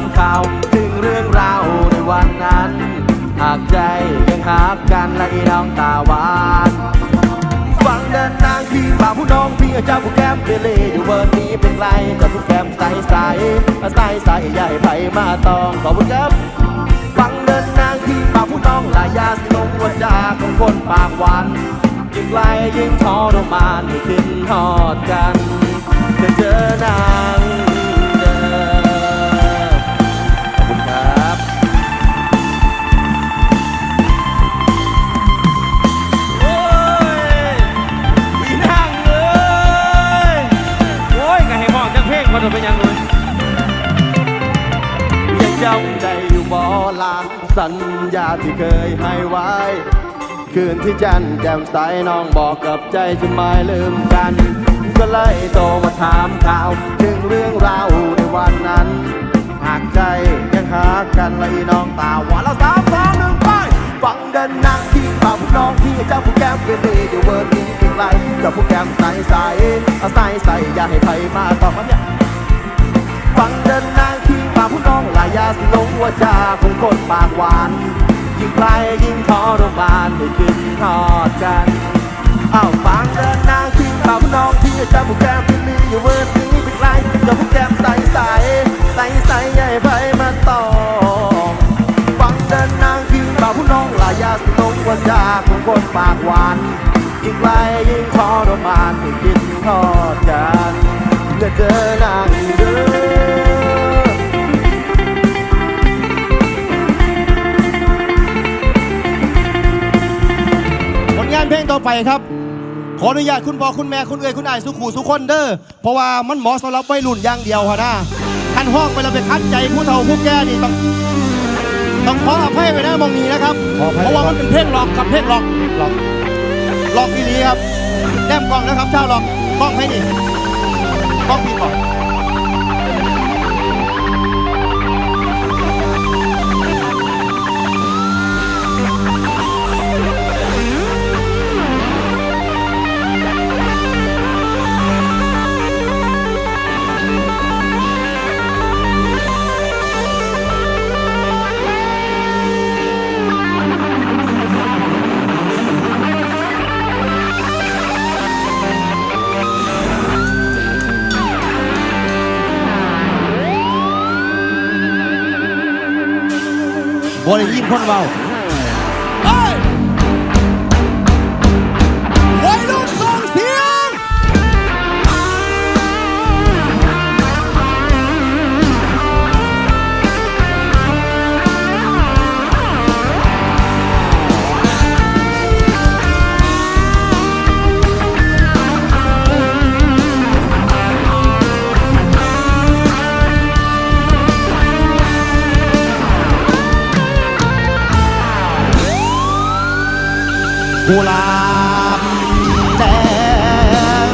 มาถามข่าว ถึงเรื่องราวในวันนั้น หากใจยังหากกันและอีน้องตาหวานฟังเดินนางพี่บ่าวผู้น้องพี่เจ้าผู้แก้มเปรีอยู่เบอร์นี้เป็นไรกับผู้แก้มใสใสใสใสใหญ่ไผมาตองขอบคุณครับฟังเดินนางพี่บ่าวผู้น้องหลายยาสิลงวัจาของคนปากหวานยิ่งไกลยิ่งทรมานไม่ขึ้นทอดกันจะเจอนาง สัญญาที่เคยให้ไว้ คืนที่จันแจ่มใสน้องบอกกับใจจะไม่ลืมกัน ก็เลยโทรมาถามข่าว ถึงเรื่องราวในวันนั้น หากใจยังหากันและอีน้องตาหวานแล้วสามสองหนึ่งไปฟังเดินนางที่บ่าวผู้น้องที่เจ้าผู้แก้มเป็นดีเดี๋ยวเบอร์นี้เป็นไรเจ้าผู้แก้มใสใสใสใสอย่าให้ใครมาต่อมาเนี่ยฟังเดินนาง องหลายยาสิลงว่าจาของคนปากหวาน ยิ่งไกลยิ่งทรมานไม่ขึ้นทอดกันอ้าวฟังเดินนางที่ป่าน้องที่จ้าผู้แก้มที่มีอยู่เวอร์นี้เป็นไรเจ้าผู้แก้มใสใสใสใสใหญ่ไปมาต่อฟังเดินนางที่ป่าน้องลายยาสิลงว่าจาของคนปากหวานยิ่งไกลยิ่งทรมานไม่ขึ้นทอดกันเมื่อเจอนางเดิน ต่อไปครับ ขออนุญาตคุณพ่อคุณแม่คุณเอ๋ยคุณอายสุขูสุขคนเด้อเพราะว่ามันเหมาะสำหรับวัยรุ่นอย่างเดียวฮะนะคันห้องไปเราไปคัดใจผู้เฒ่าผู้แก่นี่ต้องต้องขออภัยไปนะมองนี้นะครับเพราะว่ามันเป็นเพลงหลอกกับเพลงหลอกหลอกหลอกอีหลีครับแนมกล้องนะครับเจ้าหลอกกล้องให้นี่กล้องพี่บอก บ กุหลาบแดง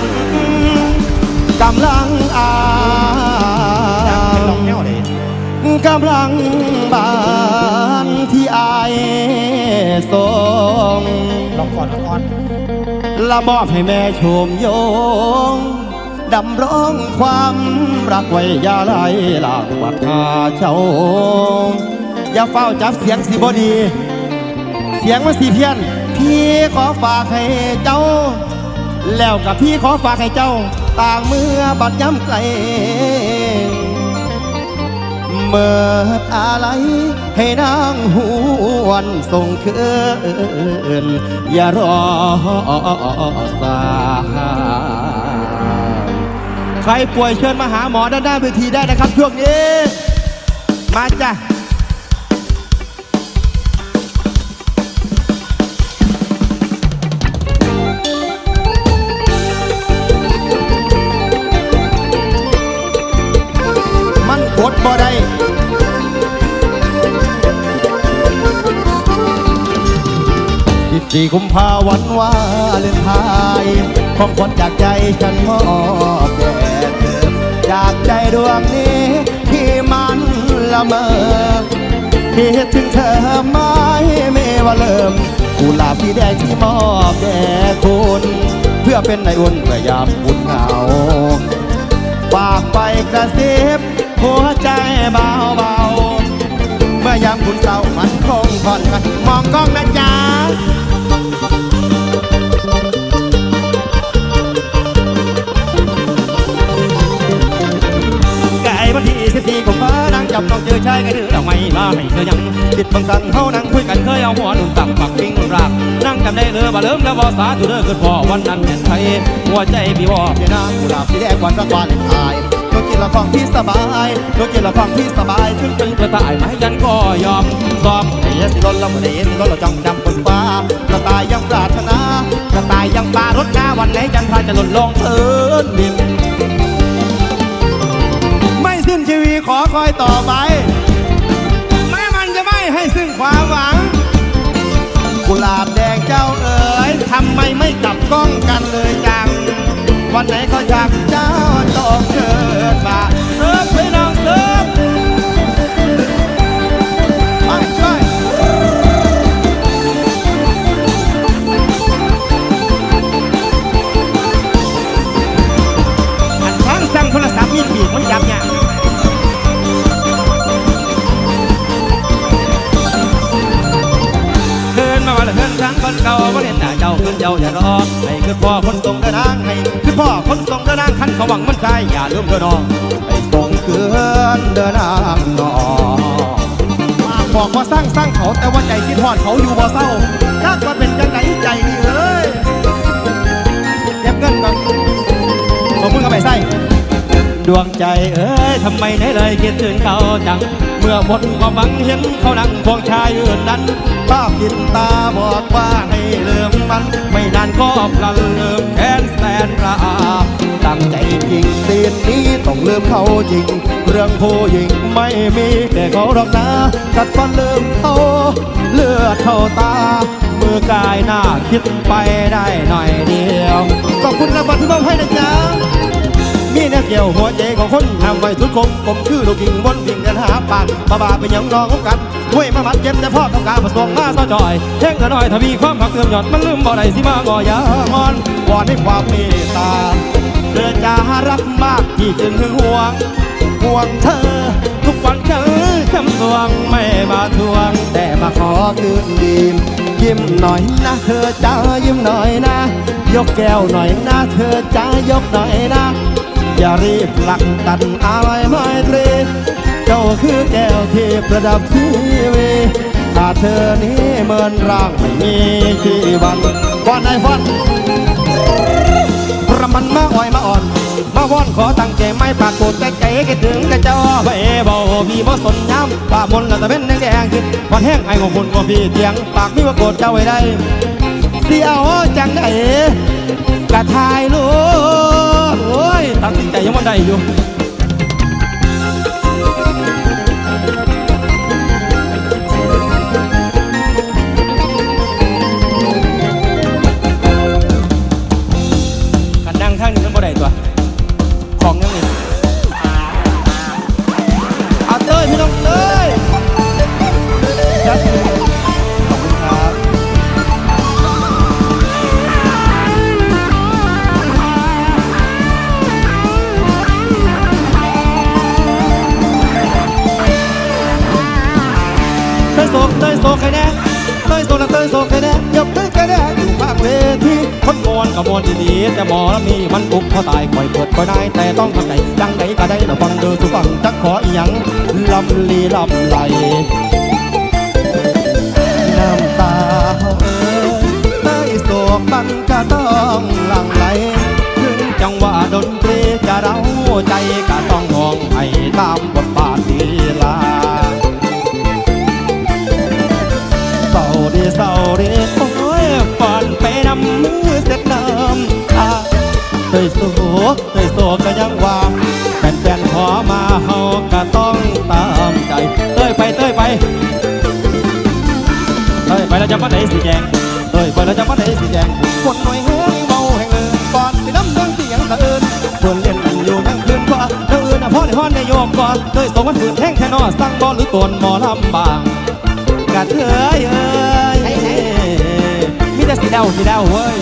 กำลังอางแนกำลังบานที่อายส่งลองก่อนก่อนละมอบให้แม่ชมโยงดำร้องความรักไว้ยาไรหลังวัดหาเจ้าอย่าเฝ้าจับเสียงสิบดี เสียงมันสีเพี้ยน พี่ขอฝากให้เจ้า แล้วกับพี่ขอฝากให้เจ้า ต่างเมื่อบัดย้ำไกลเมื่ออะไรให้นางหวนส่งคืนอย่ารอสายใครป่วยเชิญมาหาหมอด้านหน้าเวทีได้นะครับช่วงนี้ มาจ้ะ สี่กุมภาวันวาเลนไทน์ของคนจากใจฉันมอบแด่เธอจากใจดวงนี้ที่มันละเมอคิดถึงเธอไม่ไม่ว่าเริ่มกุหลาบสีแดงที่มอบแด่คุณเพื่อเป็นในอุ่นเพื่อยามอุ่นเหงาฝากไปกระซิบหัวใจเบาเบาเมื่อยามคุณเศร้ามันคงผ่อนคลายมองกล้องนะจ๊ะ สิบสี่กุมภานั่งจับต้องเจอชายไก่ดื้อดอกไม้มาให้เธอยังติดบังสังเฮานั่งคุยกันเคยเอาหัวหนุ่มตักปักปิ้งรากนั่งจำได้เลยว่าเริ่มแล้วบ่สาธุเด้อคือพอวันนั้นเห็นไทยหัวใจพี่วอกอยู่นะกุหลาบสีแดงวันรักวันเลนไทน์ตัว กินละของที่สบายตัวกินละของที่สบายถึงถึงจะตายไหมยันก็ยอมซอมเฮียสิรนละเฮียสิรนละจ้องจำบนฟ้ากระต่ายยังปรารถนากระต่ายยังปรารถนาวันไหนจันทราจะหล่นลงพื้นดินไม่สิ้นชีวิตขอคอยต่อไปแม้มันจะไม่ให้ซึ่งความหวังกุหลาบแดงเจ้าเอ๋ยทำไมไม่กลับกล้องกันเลยจัง วันไหนเขาอยากเจ้าต้องเกิดมาเสิร์ฟพี่น้องเสิร์ฟไปไปอันทั้งสั่งโทรศัพท์มีปีกมันยับเนี่ยเดินมาวันละเดินทางคนเก่าบ่เห็นหน้าเจ้าขึ้นเจ้าอย่ารอให้คือพ่อคนส่งเดินทางให้ อย่าลืมเธอน้องไปส่งคืนเดินทางนอบอกว่าสร้างสร้างเขาแต่ว่าใจคิดทอดเขาอยู่บ่เศร้าถ้าว่าเป็นจังไงใจนี่เอ้ยเก็บเงินก่อนขอบคุณกับไปใส่ดวงใจเอ้ยทำไมไหนเลยคิดถึงเขาจัง เมื่อหมดความหวังเห็นเขานั่งพวงชายอื่นนั้นภาพติดตาบอกว่าให้ลืมมัน ไม่นานก็พลันลืมแค้นแสนระอา ตั้งใจจริงซีนนี้ต้องลืมเขาจริง เรื่องผู้หญิงไม่มีแต่เขาหรอกนะ กัดฟันลืมเขาเลือดเข้าตา มือกายหน้าคิดไปได้หน่อยเดียว ขอบคุณรางวัลที่มอบให้นะจ๊ะมีแนวเกี่ยวหัวใจของคนทำไว้ทุกคมผมคือลูกกิ่งบนวิ่งเดินหาปานบาบาเป็นยังนองของกันห้วยมามัดเจ็บแต่พ่อต้องการผสมมามาซะจอยแท่งกระน้อยทวีความผักเติมหยอดมันลืมบ่ได้สิมางอยางอนวอนให้ความเมตตา เดินจะรักมากที่จึงหึงหวง ห่วงเธอ ทุกวันเจอคำสวงไม่มาทวง แต่มาขอคืนดียิ้มหน่อยนะเธอจ้ายิ้มหน่อยนะ ยกแก้วหน่อยนะเธอจ้ายกหน่อยนะ อย่ารีบหลักตันอะไรไม่ตรีเจ้าคือแก้วที่ประดับชีวิตถ้าเธอนี้เหมือนร่างไม่มีชีวันวันไหนวันประมันมาอ่อยมา มาวอนขอตั้งใจไม่ปรากฏแต่ใจคิดถึงแต่เจ้าไปเบาพี่บ่สนย้ำป่ามนต์แล้วแต่เป็นแดงๆขึ้นวันแห้งไอ้ของคนก็พี่เตียงปากมีว่าโกรธเจ้าไว้ได้เสียวจังได้กะทายลูกโอ้ยตั้งใจยังมันได้อยู่ มวนกัวดีๆแต่หมอลำนี้มันปุกพอตายคอยเปิดก็ได้แต่ต้องทำใจจังใดก็ได้ราฟังเด้อทุฟังจักขออีหยังลำลีลำไหลน้ำตาเอ่ยใต้โศกมันก็ต้องหลั่งไหลถึงจังหวะดนตรีจะเร้าใจก็ต้องมองให้ตาม เตยโศกเตยโศกก็ยังว่าแฟนๆขอมาเฮาก็ต้องตามใจเต้ยไปเต้ยไปเต้ยไปแล้วจะมาไหนสีแดงเต้ยไปแล้วจะมาไหนสีแดงคนหน่อยแห้งเบาแห้งเอินก่อนสิน้ำเรื่องเสียงตะเอินเพื่อนเล่นกันอยู่ทั้งคืนกว่าเธออื่นน่ะพ่อในห้อนในโยกก่อนเต้ยสองวันฝืนแห้งแค่นอสั่งบอหรือตนหมอลำบางกะเทยเอ้ยมีแต่สีดาสีดาเว้ย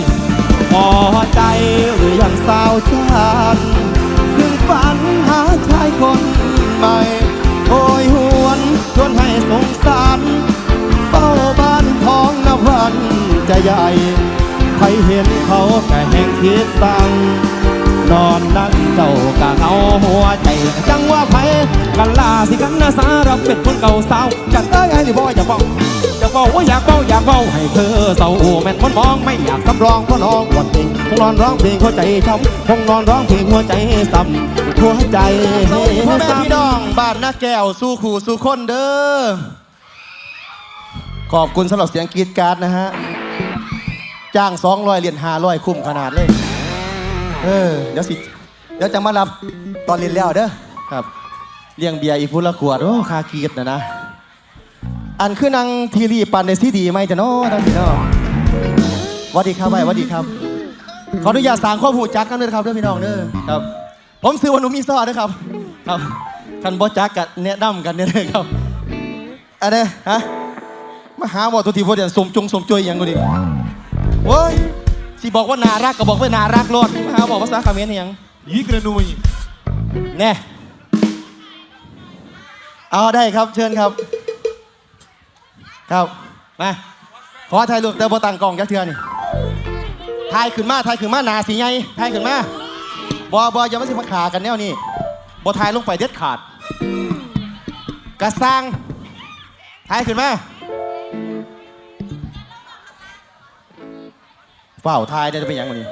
พอใจหรือยังสาวจันถึงฝันหาชายคนใหม่โอยหวนชวนให้สงสารเป้าบ้านท้องนวันจะใหญ่ใครเห็นเขาก็แห่งคิดสั่งนอนนั่งเจ้ากะเอาหัวใจจังว่าไผกันลาสิกันนะสารับเป็นคนเก่าสาวกันเอ้ยไอ้หนี่บ่อย่าบอก อยากบอกว่าอยากเบ้าอยากเบ้าให้เธอเศร้าแม่นคนมองไม่อยากสำรองเพราะน้องวันเพลงคงนอนร้องเพลงหัวใจช้ำคงนอนร้องเพลงหัวใจซ้ำหัวใจพ่อแม่พี่น้องบ้านนาแก้วสู้ขู่สู้คนเด้อขอบคุณสำหรับเสียงกรีดการ์ดนะฮะจ้างสองร้อยเหรียญห้าร้อยคุ้มขนาดเลย เออ เดี๋ยวสิ เดี๋ยวจะมารับตอนเรียนแล้วเด้อ ครับ เลี้ยงเบียร์อีกพุละขวด โอ้คากรีดนะนะ อันคือนางทีรีปันในซีดีไหมจะเนาะท่านพี่น้องหวัสดีครับไว้หวัสดีครับ ขออนุญาตสร้างข้อมูลจักกันด้วยนะครับเด้อพี่น้องเด้อครับ ผมซื้อวันหนุมีซอด้วยครับ ครับคันบอจักกันแนะนำกันเนี่ยเลยครับอันนี้ฮะมาหาว่าตัวทีพวกเดียนสมจงสมจอยอหย่างกูดิโว้ยสิบอกว่านารักก็บอกว่านารักรอดมาหาบอกภาษาเขมรอหย่างยีกระนุยแน่เอาได้ครับเชิญครับ ครับ มา ขอถ่ายรูปเตอร์โบตังกล่องยักเทือนี่ถ่ายขึ้นมาถ่ายขึ้นมาหนาสีไงถ่ายขึ้นมาบอบออย่ามาสิมาขากันแนวนี้บอถ่ายลงไปเด็ดขาด กระซังถ่ายขึ้นมาเฝ้าถ่ายได้จะเป็นยังวันนี้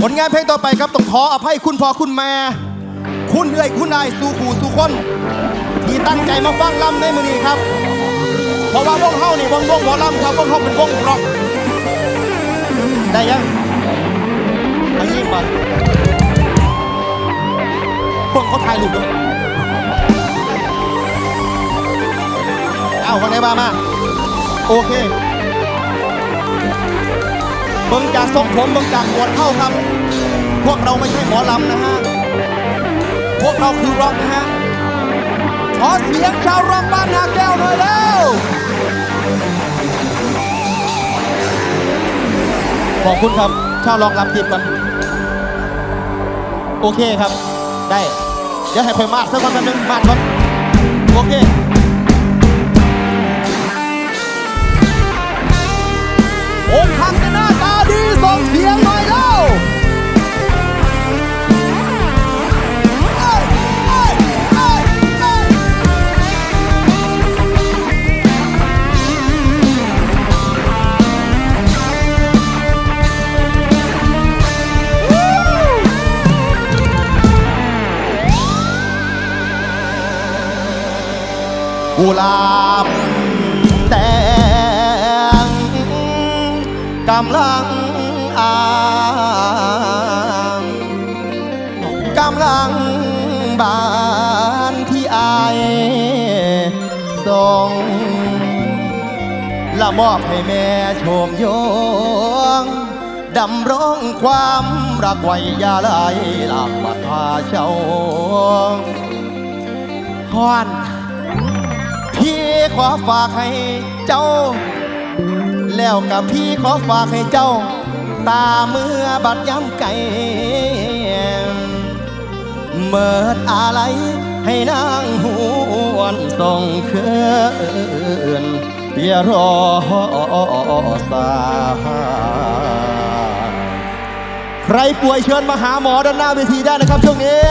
ผลงานเพลงต่อไปครับต้องขออภัยคุณพ่อคุณแม่ คุณเอื้อยคุณนายสู่ขู่สู่คน ที่ตั้งใจมาฟังลำในมือนี้ครับ เพราะว่าวงเฮานี่วงวงหมอลำครับวงเฮาเป็นวงร็อกได้ยังอันนี้มาเบิ่งเขาถ่ายรูปด้วยเอาคนไหนมามาโอเคเบิ่งจากทรงผมเบิ่งจากหัวเข้าครับ พวกเราไม่ใช่หมอลำนะฮะ พวกเราคือร็อกนะฮะ ขอเสียงชาวร็อกบ้านนาแก้วหน่อยเร็วขอบคุณครับชาวร็อกรับทีมกันโอเคครับ ได้ เดี๋ยวให้ค่อยมาดสักวันนึงมาดก่อนโอเคองค์ทำกั มอบให้แม่ชมโยงดำรงความรักไว้ยาไหลหลักบัดพาเจ้าฮอนพี่ขอฝากให้เจ้า แล้วกับพี่ขอฝากให้เจ้า ตาเมื่อบัดย้ำไก่เมิดอะไรให้นางหวนส่งคืน อย่ารอสาใครป่วยเชิญมาหาหมอด้านหน้าเวทีได้นะครับช่วงนี้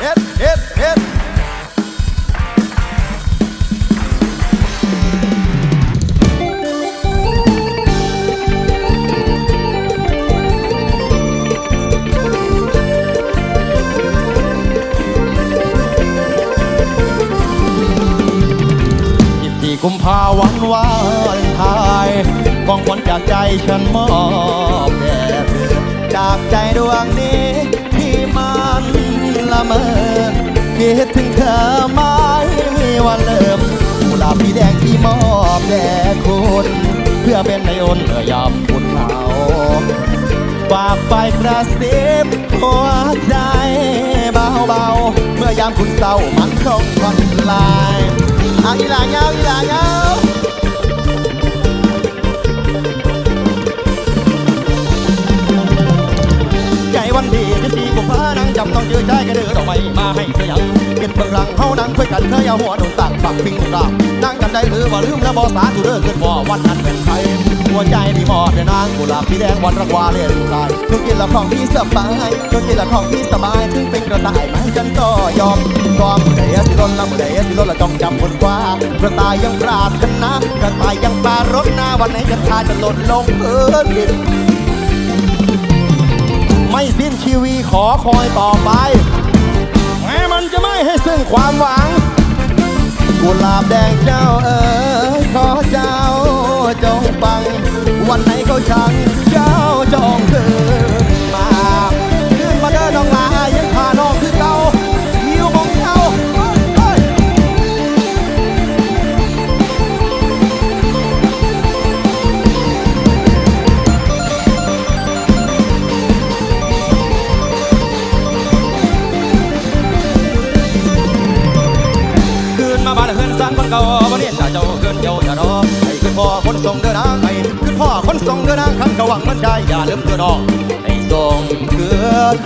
เอ็ดเอ็ดเอ็ด กุมภาวันวาเลนไทน์กองขวัญจากใจฉันมอบแด่เธอจากใจดวงนี้ที่มันละเมอคิดถึงเธอไม่วันเลิมกุหลาบสีแดงที่มอบแด่คุณเพื่อเป็นในอนเมื่อยามคุณเหงาฝากไปกระซิบหัวใจเบาๆเมื่อยามคุณเศร้ามันคงผ่อนคลาย เอาอีหลาเงาอีหลาเงาใจวันดีที่สี่กุมภานังจำต้องยื้อใจกระเดือดอกไปมาให้เธอยัง กินเบิ่งรังเฮานั่งคุยกันเคยเอาหัวโดนตักปักพิงกลางนั่งกันได้หรือว่าลืมแล้วบอสาธุเด้อขึ้นบ่วันนั้นเป็นใครหัวใจพี่มอดเดนางกุหลาบพี่แดงวันรักวาเล่นใจทุกกินละของพี่สบายทุกกินละของพี่สบายถึงเป็นกระต่ายไหมฉันก็ยอมความมือใดสิล้นละมือใดสิล้นละจ้องจำบนฟ้ากระต่ายยังปราดกันนะกระต่ายยังปลารถหน้าวันไหนกระทาจะหล่นลงพื้นดินไม่สิ้นชีวีขอคอยต่อไป ให้ซึ่งความหวัง กุหลาบแดงเจ้าเอ๋ยขอเจ้าจงฟัง วันไหนเขาชังเจ้า เก่าบ่เนี้ถ้าเจ้าเกินเจ้าอย่ารอให้ขึ้นพ่อคนส่งเดินทางให้ขึ้นพ่อคนส่งเดินทางคันกะหวังมันได้อย่าลืมเดินน้องให้ส่งเกิน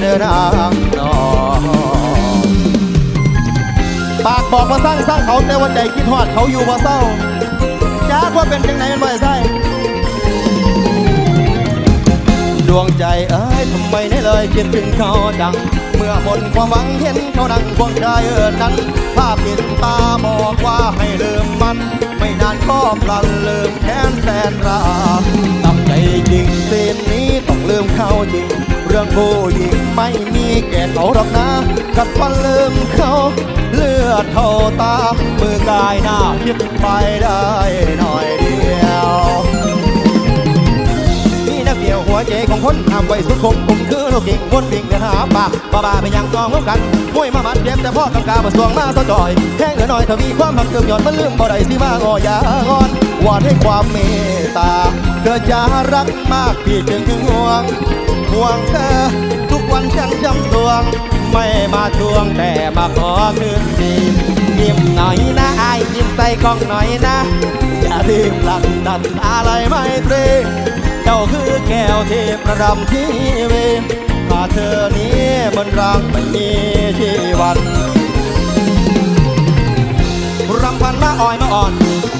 เดินทางน้องปากบอกว่าสร้างสร้างเขาแต่วันใดคิดฮอดเขาอยู่บ่เศร้าจากว่าเป็นจังไหนมันบ่ใช่ ดวงใจเอ้ยทำไมได้เลยคิดถึงเขาจัง เมื่อหมดความหวังเห็นเขานั่งควงชายเอินนั้นภาพปิดตาบอกว่าให้ลืมมัน ไม่นานก็พลันลืมแค้นแสนราตั้งใจจริงสิ้นนี้ต้องลืมเขาจริง เรื่องผู้หญิงไม่มีแก่เขาหรอกนะกัดฟันลืมเขาเลือดเท่าตามือกายหน้าคิดไปได้หน่อยเดียว ใจของคนทำไว้สุดคมผมคือลูกกิ่งวนวิ่งเดินหาปากบ้าบ้าไปยังกองเหมือนกันมวยมาบัดเจ็บแต่พ่อกำกาบสวงมาสะจอยแค่เหลือหน่อยทวีความหักเกือบหย่อนมันลืมบ่ได้สิมางอยางอนวอนให้ความเมตตาเธอจะรักมากพี่จึงห่วงห่วงเธอทุกวันฉันจำทวง ไม่มาทวงแต่มาขอคืนดียิ้มหน่อยนะไอ้ายยิ้มใส่กล้องหน่อยนะ อย่าลืมหลังดันอะไรไม่ตรี เจ้าคือแก้วที่ประดับทีวีถ้าเธอนี้มันรักไม่มีชีวันรำพันมาอ่อยมาอ่อน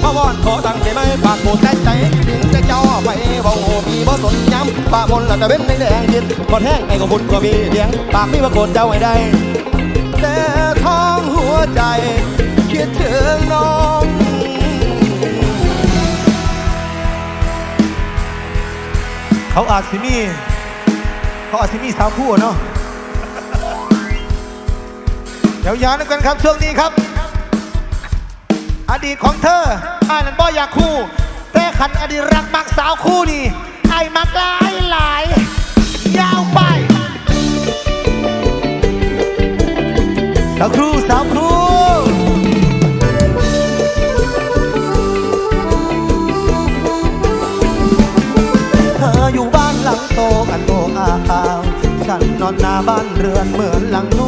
มาวอนขอตั้งใจไหมปากหมูแต่ใจถึงจะเจ้าไปเบาพี่บ่สนย้ำปากมนต์ละแต่เป็นในแดงจิตบอดแห้งไอ้ของบุญก็มีเดียงปากมีว่าโกรธเจ้าไว้ได้แต่ท้องหัวใจคิดถึงน้อง เขาอาจสิมีเขาอาจสิมีสาวคู่เนาะเดี๋ยวยาวนึกกันครับช่วงนี้ครับ อดีตของเธอไอ้ายนั้นบ่อยากคู่ แต่ขันอดีตรักมักสาวคู่นี่ไอ้มักหลายหลาย เรือนเหมือนหลังโนู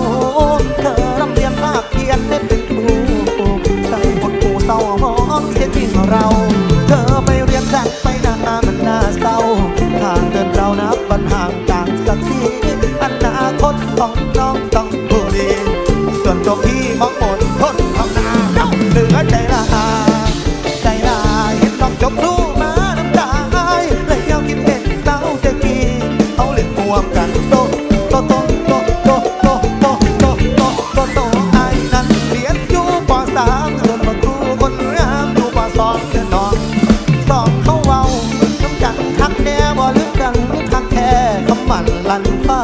ลันลันฟ้า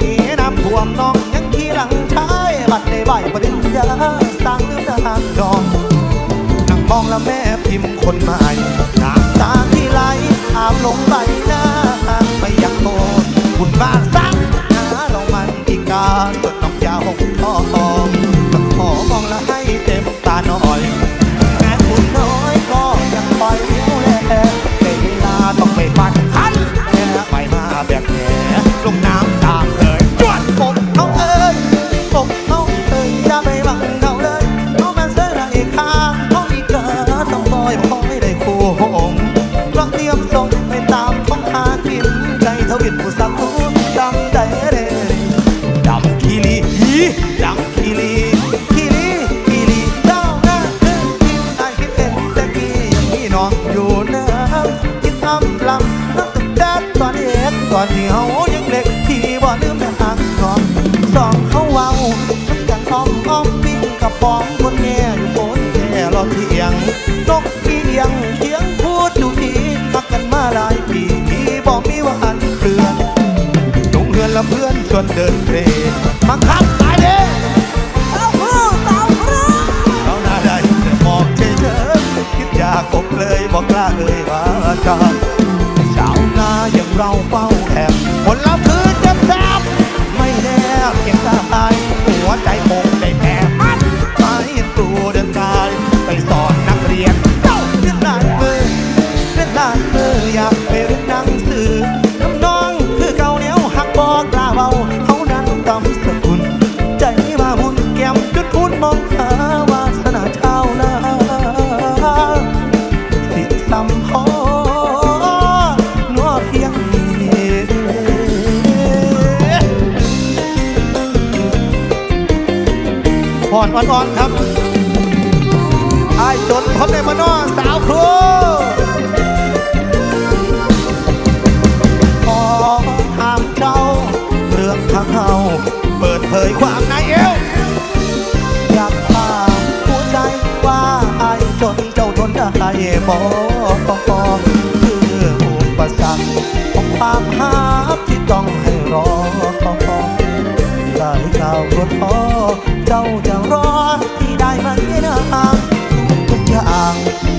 ที่น้ำท่วมน้องยังขี่หลังชายบัดในใบปริญญาสั่งเรื่องทางดองนั่งมองแล้วแม่พิมพ์คนใหม่น้ำตาที่ไหลอาบลงใบหน้าไม่ยังโบสถ์มาสักน ตอนที่เฮายังเล็กที่บ่ลืมแต่หักน้องสองเขาเว้าน้ำกันอ้อมอ้อมปิ้งกับปอมคนแง่อยู่บนแค่รอเทียงนกเอียงเทียงพูดอยู่ทีรักกันมาหลายปีที่บอกมีว่าอันเปลือนจงเฮือนละเพื่อนชวนเดินเตรมาครับ อ่อนอ่อนๆครับไอ้ายจนพบในมานอสาวครูขอถามเจ้าเรื่องทางเฮาเปิดเผยความในเอวอยากถามหัวใจว่าไอ้จนเจ้าทนได้บ่คืออุปสรรคของความหาที่ต้องให้รอหลายข่าวรถพอ เจ้าจะรอที่ได้ไหมนะทุกอย่าง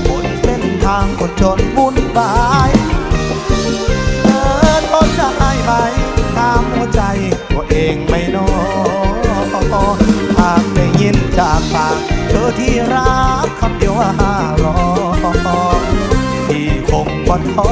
บนเส้นทางคนจนวุ่นวายเธอทนได้ไหมตามหัวใจตัวเองไม่นอหากได้ยินจากปากเธอที่รักคำเดียวว่ารอที่คงบ่ท้อ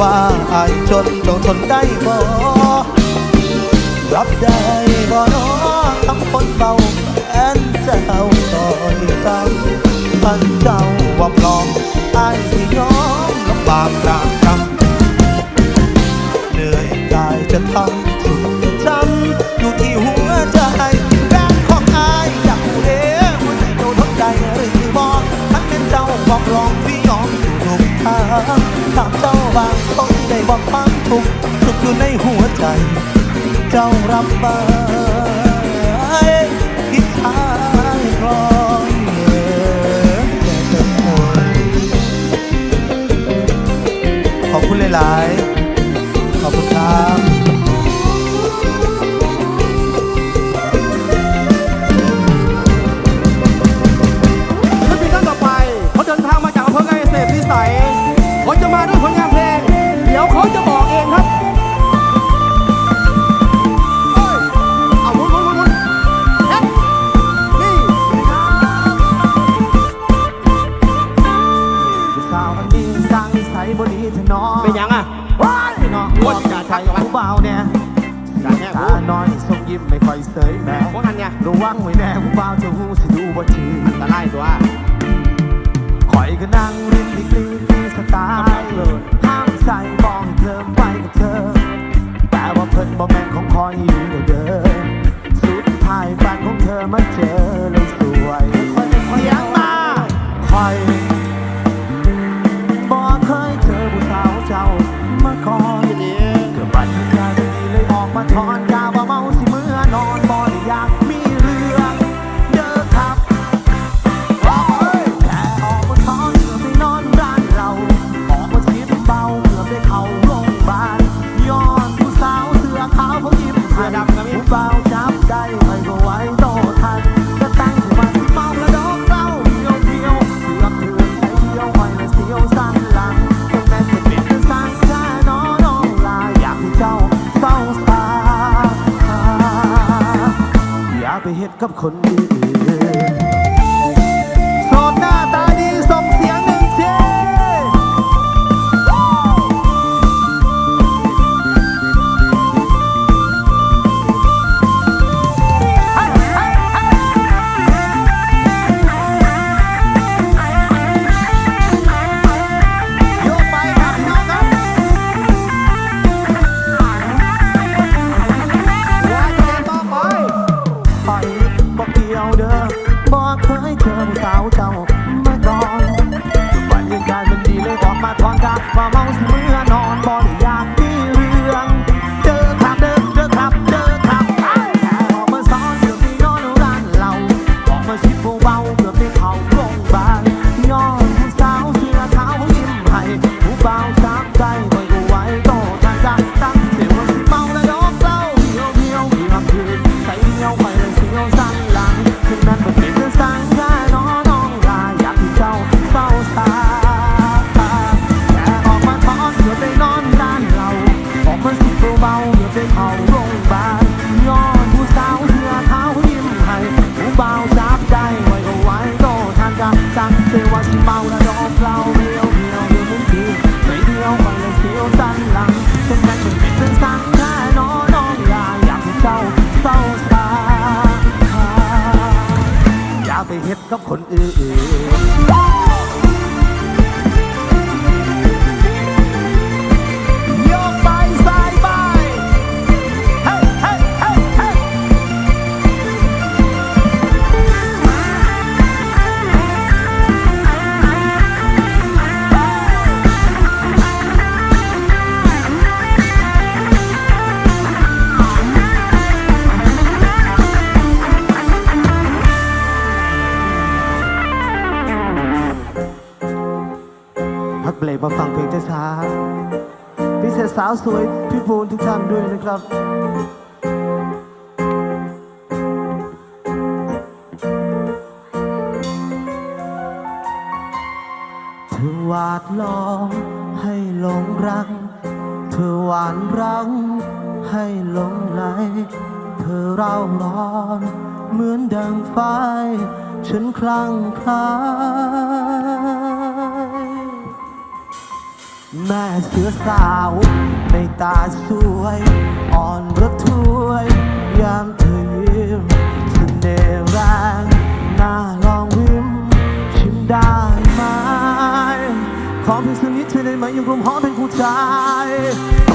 ว่าอายจนเจ้าทนได้บ่รับได้บ่น้อทำคนเบาแอนเจ้าต่อยตามท่านเจ้าว่าปลอมอายสิยอมลำบากตามกรรมเหนื่อยกายจะทำสุดจะจำอยู่ที่หัวใจแรงของอายอยากรู้เด้หัวใจเจ้าทนใจหรือบอกท่านเป็นเจ้าบอกลองที่ ยอมสู่ทุกทาถามเจ้าบางต้องได้บอกความทุกข์สุขอยู่ในหัวใจ เจ้ารับมาพิชายกลอยขอบคุณหลาย ๆ ขอบคุณครับ เสพพิสัยเขาจะมาด้วยผลงานเพลง เดี๋ยวเขาจะบอก เฮ็ดกับคนอื่นาวสวยพี่ปูนทุกท่านด้วยนะครับเธอวาดลองให้หลงรัก เธอหวานรังให้หลงไหล เธอเร่าร้อน เหมือนดังไฟฉันคลั่งคล้า แม่เสือสาวในตาสวย อ่อนระทวยยามเธอยิ้มเสน่ห์แรงน่าลองวิมชิมได้ไหมขอเพียงสักนิดเธอได้ไหมอยังคมหอมเป็นผู้ชาย